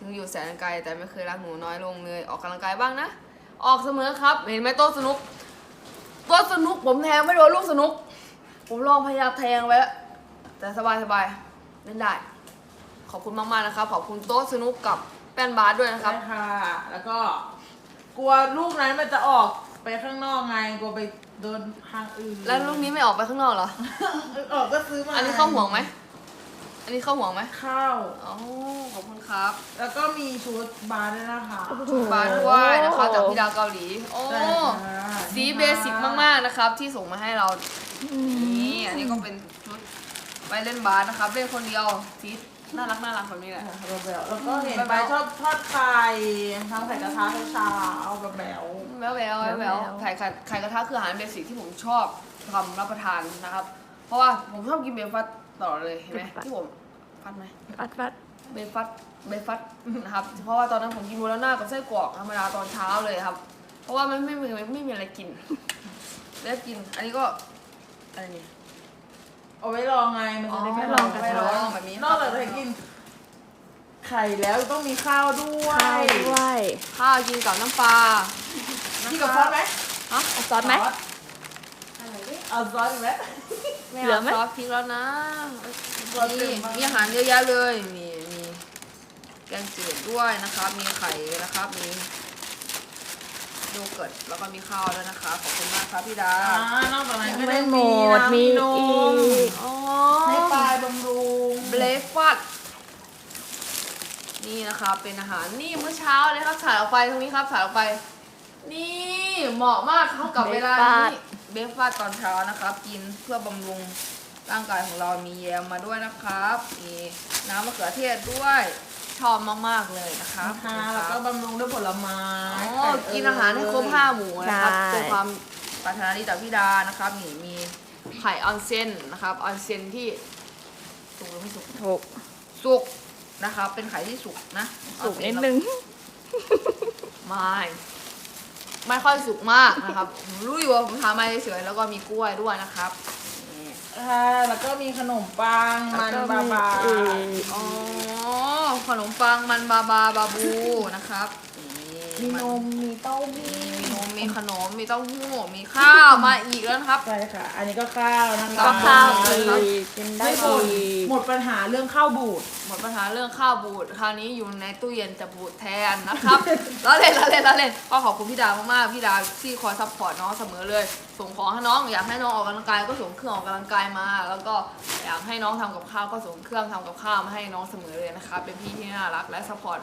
ถึงอยู่แสนไกลแต่ไม่เคยรักหนูน้อยลงเลย ออกกำลังกายบ้างนะ ออกเสมอครับ เห็นไหมโต๊ะสนุกโต๊ะสนุกผมแทงไม่โดนลูกสนุก ผมลองพยายามแทงไว้แล้วแต่สบายสบายๆเล่นได้ ขอบคุณมากๆนะครับ ขอบคุณโต๊ะสนุกกับแป้นบาสด้วยนะครับ ใช่ค่ะ แล้วก็ กลัวลูกนั้นมันจะออกไปข้างนอกไง กลัวไปโดนทางอื่น แล้วลูกนี้ไม่ออกไปข้างนอกเหรอ ออกก็ซื้อมา อันนี้เข้าห่วงไหมอั นนี้เข้าห่วงไหมเข้าอ๋อขอบคุณครับแล้วก็มีชุดบาร์ด้วยนะคะบาสด้วยนะคะจากพี่ดาวเกาหลี โอ้ใช่ค่ะสีเบสิกมากๆนะครับ ที่ส่งมาให้เรา นี่อันนี้ก็เป็นชุดไว้เล่นบาสนะครับเล่นคนเดียวสีน่ารักน่ารักแบบนี้แหละแบบแบบแล้วก็เห็นแบบไปแบบชอบทอดไข่ทำไข่กระทะให้เช้าแบบแบบแววแววแววแววไข่ไข่ไข่กระทะคืออาหารเบสิกที่ผมชอบทำรับประทานนะครับ เพราะว่าผมชอบกินเบรกฟาส ต์ตลอดเลยเห็นไหมที่ผมฟัดไหมปัดปัดเบรกฟาสต์เบรกฟาสต์นะครับ เพราะว่าตอนนั้นผมกินโบราน่ากับไส้กรอกธรรมดาตอนเช้าเลยครับ เพราะว่ามันไม่มีไม่มีอะไรกินแล้วกิน อันนี้ก็อะไรนี่เอาไว้ลองไงมันจะได้ไม่อ๋อลองไว้ลองแบบนี้นอกจากจะกินไข่แล้วต้องมีข้าวด้วยข้าวด้วยข้าวกินกับน้ำปลากินกับซอสไหมฮะเอาซอสไหมเอาซอสอีกไหม ไม่เหลือเอาไหม ซอสพริกแล้วนะซอสมีเต็มมากมีอาหารเยอะแยะเลย มีมีแกงจืดด้วยนะครับ มีไข่นะครับ มีโยเกิร์ตแล้วก็มีข้าวด้วยนะคะ ขอบคุณมากครับพี่ดาอ่านอกจากนั้นก็ไม่ได้หมมีดน้ำมีมีนอีมกอ๋อ ให้ปลายบำรุงเบรกฟาสต์นี่นะครับเป็นอาหารนี่มื้อเช้าเลยครับถ่ายออกไปตรงนี้ครับถ่ายออกไป นี่เหมาะมากเข้ากับเวลานี้ เบรกฟาสต์ตอนเช้านะครับ กินเพื่อบำรุงร่างกายของเรามีแยมมาด้วยนะครับมีน้ำมะเขือเทศด้วยชอบมากๆเลยนะครับค่ะแล้วก็บำรุงด้วยผลไม้อ๋อไข่กินอาหารให้ครบห้าหมู่นะครับใช่เป็นความปรารถนาดีจากพี่ดานะครับนี่มีไข่ออนเซนนะครับออนเซนที่สุกหรือไม่สุกถูกสุกนะครับ เป็นไข่ที่สุกนะ สุกนิดนึงไม่ ไม่ค่อยสุกมากนะครับ ผมรู้อยู่ว่าผมทำมาเฉยๆแล้วก็มีกล้วยด้วยนะครับนี่ค่ะแล้วก็มีขนมปังมันบาบาแล้วก็มีอีกอ๋อขนมปังมันบาบาบาบูนะครับ มีนี่นม มีเต้าหู้มีนมมีขนม มีเต้าหู้ มีข้าว มาอีกแล้วนะครับ ใช่ค่ะ อันนี้ก็ข้าวนะคะก็ข้าวครัอีบกกินได้ไม่หมดอีกหมดปัญหาเรื่องข้าวบูด หมดปัญหาเรื่องข้าวบูด คราวนี้อยู่ในตู้เย็นจะบูดแทนนะครับ แล้วเล่นแล้วเล่นแล้วเล่นก็ขอบคุณพี่ดามากๆ พี่ดาที่คอยซัพพอร์ตน้องเสมอเลย ส่งของให้น้อง อยากให้น้องออกกำลังกายก็ส่งเครื่องออกกำลังกายมา แล้วก็อยากให้น้องทำกับข้าวก็ส่งเครื่องทำกับข้าวมาให้น้องเสมอเลยนะคะ เป็นพี่ที่น่ารักและซัพพอร์ต